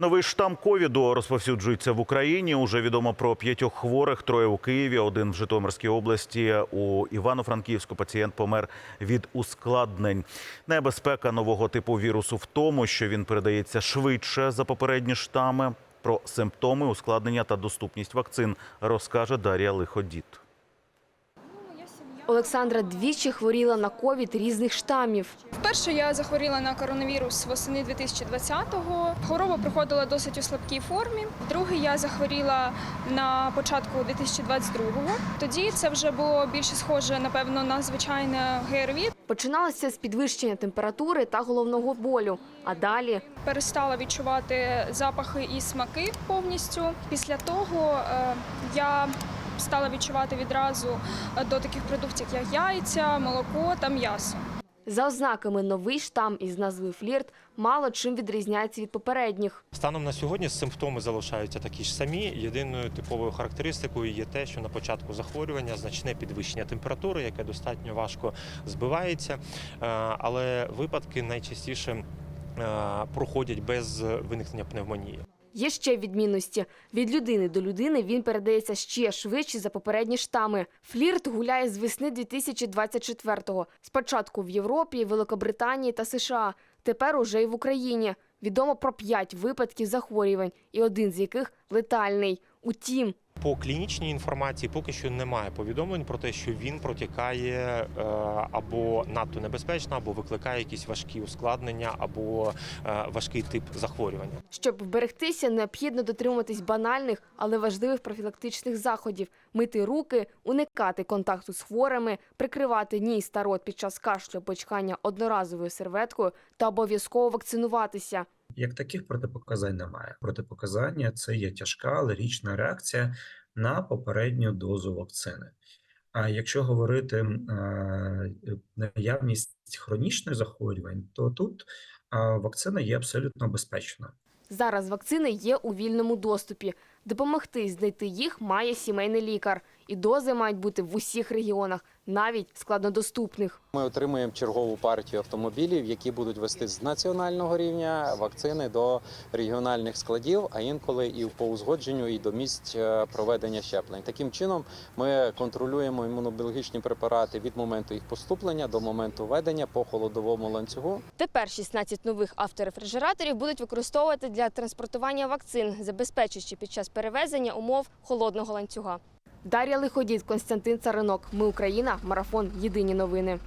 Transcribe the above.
Новий штам ковіду розповсюджується в Україні. Уже відомо про п'ятьох хворих, троє у Києві, один в Житомирській області. У Івано-Франківську пацієнт помер від ускладнень. Небезпека нового типу вірусу в тому, що він передається швидше за попередні штами. Про симптоми, ускладнення та доступність вакцин розкаже Дар'я Лиходіт. Олександра двічі хворіла на ковід різних штамів. Вперше я захворіла на коронавірус восени 2020-го. Хвороба проходила досить у слабкій формі. Вдруге я захворіла на початку 2022-го. Тоді це вже було більше схоже, напевно, на звичайне ГРВІ. Починалося з підвищення температури та головного болю. А далі Перестала відчувати запахи і смаки повністю. Після того е, я стала відчувати відразу е, до таких продуктів, як яйця, молоко та м'ясо. за ознаками новий штам із назвою флірт мало чим відрізняється від попередніх. Станом на сьогодні симптоми залишаються такі ж самі. Єдиною типовою характеристикою є те, що на початку захворювання значне підвищення температури, яке достатньо важко збивається. Е, Але випадки найчастіше е, проходять без виникнення пневмонії. Є ще відмінності. Від людини до людини він передається ще швидше за попередні штами. Флірт гуляє з весни 2024-го. Спочатку в Європі, Великобританії та США. Тепер уже й в Україні. Відомо про п'ять випадків захворювань, і один з яких летальний. Утім, По клінічній інформації поки що немає повідомлень про те, що він протікає е, або надто небезпечно, або викликає якісь важкі ускладнення, або е, важкий тип захворювання. Щоб вберегтися, необхідно дотримуватись банальних, але важливих профілактичних заходів: мити руки, уникати контакту з хворими, прикривати ніс та рот під час кашлю або чхання одноразовою серветкою та обов'язково вакцинуватися. Як таких протипоказань немає. Протипоказання це є тяжка алергічна реакція на попередню дозу вакцини. А якщо говорити е, наявність хронічних захворювань, то тут вакцина є абсолютно безпечна. Зараз вакцини є у вільному доступі. Допомогти знайти їх має сімейний лікар. І дози мають бути в усіх регіонах, навіть складнодоступних. Ми отримуємо чергову партію автомобілів, які будуть вести з національного рівня вакцини до регіональних складів, а інколи і по узгодженню і до місць е, проведення щеплень. Таким чином ми контролюємо імунобіологічні препарати від моменту їх поступлення до моменту введення по холодовому ланцюгу. Тепер 16 нових авторефрижераторів будуть використовувати для транспортування вакцин, забезпечуючи під час перевезення умов холодного ланцюга. Дар'я Лиходіт, Константин Царинок. Ми Україна. Марафон. Єдині новини.